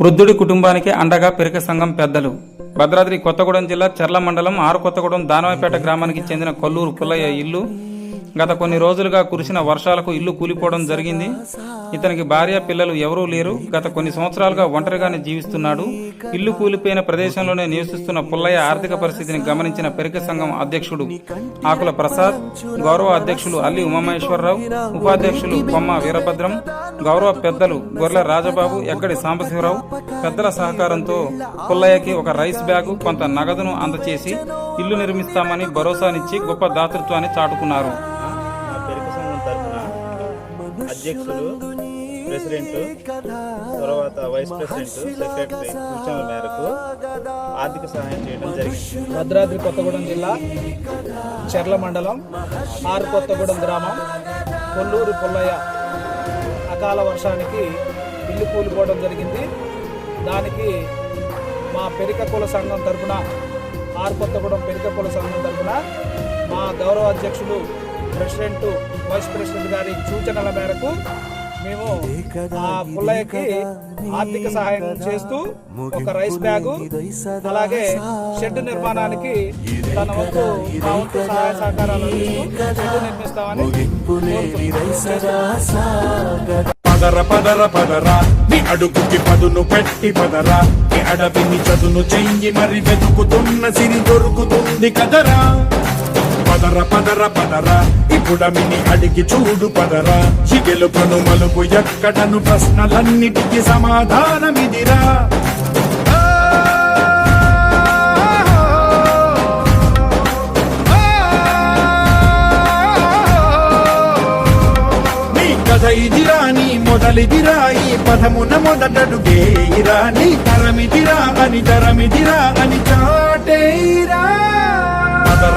వృద్ధుడి కుటుంబానికి అండగా పెరక సంఘం పెద్దలు. భద్రాద్రి కొత్తగూడెం జిల్లా చర్ల మండలం ఆరు కొత్తగూడెం దానవాపేట గ్రామానికి చెందిన కొల్లూరు పుల్లయ్య ఇల్లు గత కొన్ని రోజులుగా కురిసిన వర్షాలకు ఇల్లు కూలిపోవడం జరిగింది. ఇతనికి భార్య పిల్లలు ఎవరూ లేరు. గత కొన్ని సంవత్సరాలుగా ఒంటరిగానే జీవిస్తున్నాడు. ఇల్లు కూలిపోయిన ప్రదేశంలోనే నివసిస్తున్న పుల్లయ్య ఆర్థిక పరిస్థితిని గమనించిన పెరిక సంఘం అధ్యక్షుడు ఆకుల ప్రసాద్ గౌరవ అధ్యక్షులు అల్లి ఉమామహేశ్వరరావు ఉపాధ్యక్షులు బొమ్మ వీరభద్రం గౌరవ పెద్దలు గొర్రెల రాజబాబు ఎక్కడి సాంబశివరావు. పెద్దల సహకారంతో పుల్లయ్యకి ఒక రైస్ బ్యాగు కొంత నగదును అందచేసి ఇల్లు నిర్మిస్తామని భరోసానిచ్చి గొప్ప దాతృత్వాన్ని చాటుకున్నారు. అధ్యక్షులు ప్రెసిడెంట్ తర్వాత వైస్ ప్రెసిడెంట్ సెక్రటరీ సూచనల మేరకు ఆర్థిక సహాయం చేయడం జరిగింది. భద్రాద్రి కొత్తగూడెం జిల్లా చెర్ల మండలం ఆరు కొత్తగూడెం గ్రామం కొల్లూరు పుల్లయ్య అకాల వర్షానికి ఇల్లు కూలిపోవడం జరిగింది. దానికి మా పెరిక కుల సంఘం తరఫున ఆరు కొత్తగూడెం పెరిక కుల సంఘం తరపున మా గౌరవ అధ్యక్షులు ప్రెసిడెంట్ వైస్ ప్రెసిడెంట్ గారి సూచనల మేరకు మేము ఆ పుల్లయ్యకి ఆర్థిక సహాయం చేస్తూ ఒక రైస్ బ్యాగు అలాగే షెడ్ నిర్మాణానికి తన వంతు వంతు సహాయ సహకారాలు షెడ్ నిర్మిస్తామని. పదర పదర పదరా నీ అడుగుకి పదును పెట్టి పదరా నీ అడవిని చదును చెయ్యి మరి వెతుకుతున్న సిరి దొరుకుతుంది కదరా పదర పదర పదరా. ఇప్పుడమిని అడిగి చూడు పదరా. చిగెలుపను మలుపు ఎక్కడను ప్రశ్నలన్నిటికీ సమాధానమిదిరా. కథ ఇదిరా నీ మొదలిదిరా ఈ పదమున మొదటడుగేయిరా. నీ తరమిదిరా అని తరమిదిరా అని చా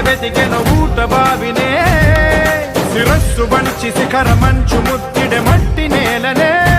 వెతికితే వెతికెను ఊట బావినే. శిరస్సు వంచి శిఖర మంచు ముత్తిడె మట్టి నేలనే.